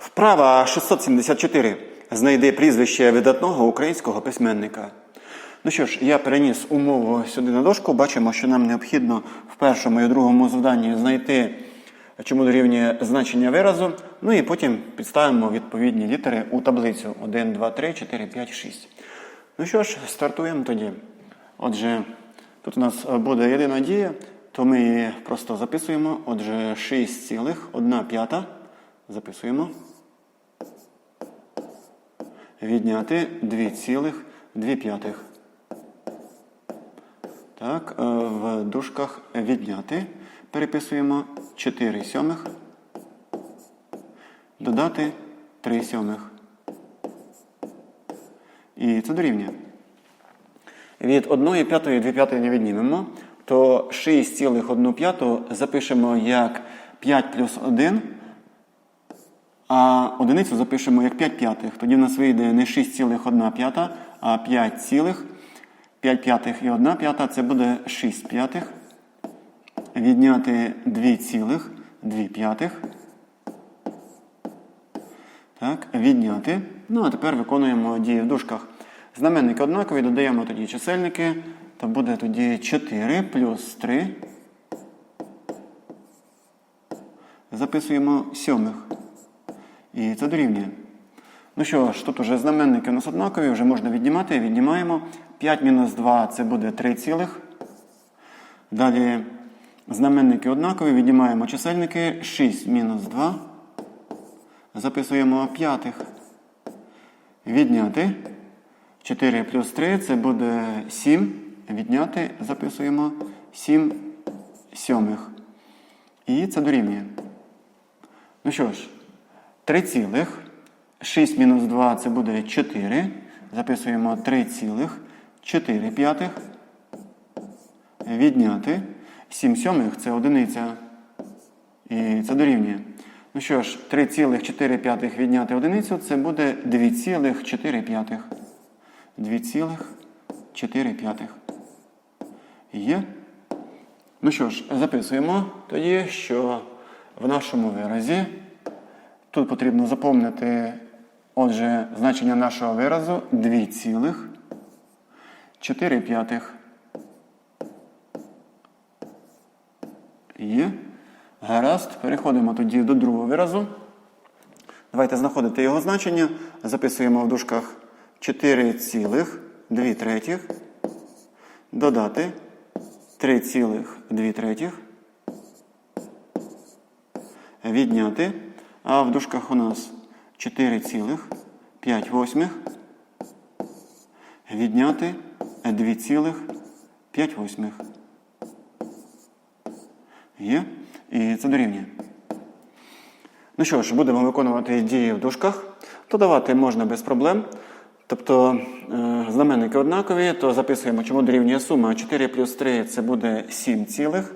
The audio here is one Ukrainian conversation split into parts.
Вправа 674. Знайди прізвище видатного українського письменника. Ну що ж, я переніс умову сюди на дошку. Бачимо, що нам необхідно в першому і другому завданні знайти, чому дорівнює значення виразу. Ну і потім підставимо відповідні літери у таблицю 1, 2, 3, 4, 5, 6. Ну що ж, стартуємо тоді. Отже, тут у нас буде єдина дія, то ми її просто записуємо. Отже, 6,1 п'ята. Записуємо. Відняти 2,2. Так, е, в дужках відняти. Переписуємо 4 сьомих. Додати 3 сьомих. І це дорівнює. Від 1 п'ятої 2 п'ятої не віднімемо, то 6,1 п'яту запишемо як 5 плюс 1, а одиницю запишемо як 5 п'ятих. Тоді в нас вийде не 6,1 п'ята, а 5 цілих. 5 п'ятих і 1 п'ята це буде 6 п'ятих. Відняти 2 цілих 2 п'ятих. Так, відняти. Ну, а тепер виконуємо дії в дужках. Знаменники однакові, додаємо тоді чисельники, то буде тоді 4 плюс 3. Записуємо сьомих. І це дорівнює. Ну що ж, тут уже знаменники у нас однакові, вже можна віднімати. Віднімаємо. 5 мінус 2 це буде 3 цілих. Далі знаменники однакові, віднімаємо чисельники. 6 мінус 2. Записуємо п'ятих. Відняти. 4 плюс 3 це буде 7. Відняти, записуємо 7 сьомих. І це дорівнює. Ну що ж, 3 цілих. 6 мінус 2 це буде 4. Записуємо 3 цілих. 4 п'ятих. Відняти. 7 сьомих це одиниця. І це дорівнює. Ну що ж, 3,4 відняти одиницю це буде 2,4 2,4. Є. Ну що ж, записуємо тоді, що в нашому виразі тут потрібно заповнити, отже, значення нашого виразу 2,4 п'ятих. Є. Гаразд. Переходимо тоді до другого виразу. Давайте знаходити його значення. Записуємо в дужках 4,2 третіх. Додати 3,2 третіх. Відняти. А в дужках у нас 4,5 восьмих. Відняти 2,5 восьмих. Є. І це дорівнює. Ну що ж, будемо виконувати дії в дужках. То давати можна без проблем. Тобто е, знаменники однакові, то записуємо, чому дорівнює сума. 4 плюс 3 це буде 7 цілих.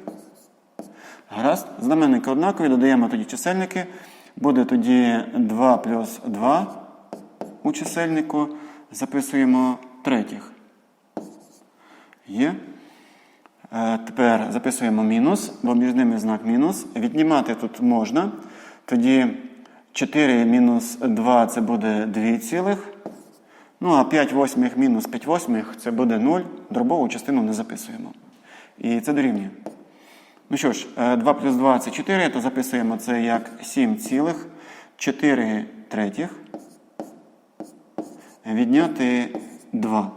Гаразд. Знаменники однакові, додаємо тоді чисельники. Буде тоді 2 плюс 2 у чисельнику. Записуємо третіх. Є. Е, Тепер записуємо мінус, бо між ними знак мінус. Віднімати тут можна. Тоді 4 мінус 2 це буде 2 цілих. Ну, а 5 восьмих мінус 5 восьмих це буде 0. Дробову частину не записуємо. І це дорівнює. Ну що ж, е, 2 плюс 2 це 4, то записуємо це як 7 цілих 4 третіх. Відняти 2.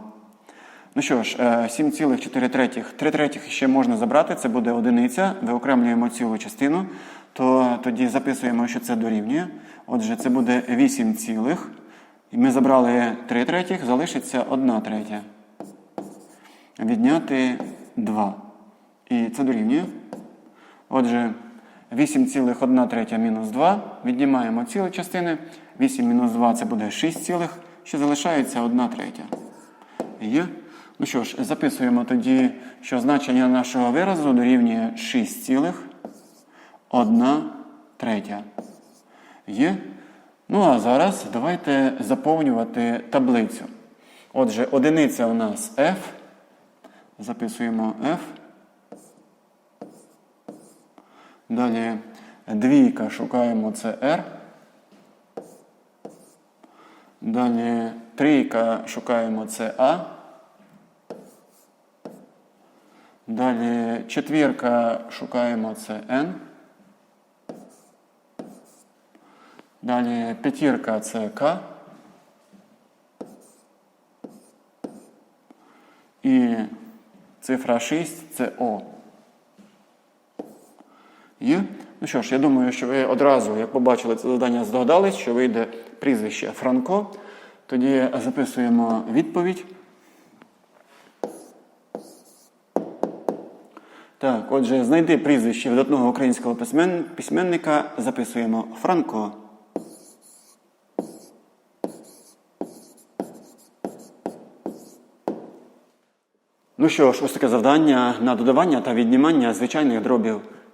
Ну що ж, 7,4 третіх. 3 третіх ще можна забрати, це буде одиниця. Виокремлюємо цілу частину, то тоді записуємо, що це дорівнює. Отже, це буде 8 цілих. Ми забрали 3 третіх, залишиться 1 третя. Відняти 2. І це дорівнює. Отже, 8,1 третя мінус 2. Віднімаємо цілі частини. 8 мінус 2 це буде 6 цілих. Ще залишається 1 третя. Є. Ну що ж, записуємо тоді, що значення нашого виразу дорівнює 6 цілих 1 третя. Є. Ну а зараз давайте заповнювати таблицю. Отже, одиниця у нас F. Записуємо F. Далі двійка шукаємо це R. Далі трійка шукаємо це А. Далі четвірка шукаємо це N. Далі п'ятірка це К. І цифра 6 це О. Є? Ну що ж, я думаю, що ви одразу, як побачили це завдання, здогадались, що вийде прізвище Франко. Тоді записуємо відповідь. Так, отже, знайди прізвище видатного українського письмен... письменника, записуємо Франко. Ну що ж, ось таке завдання на додавання та віднімання звичайних дробів.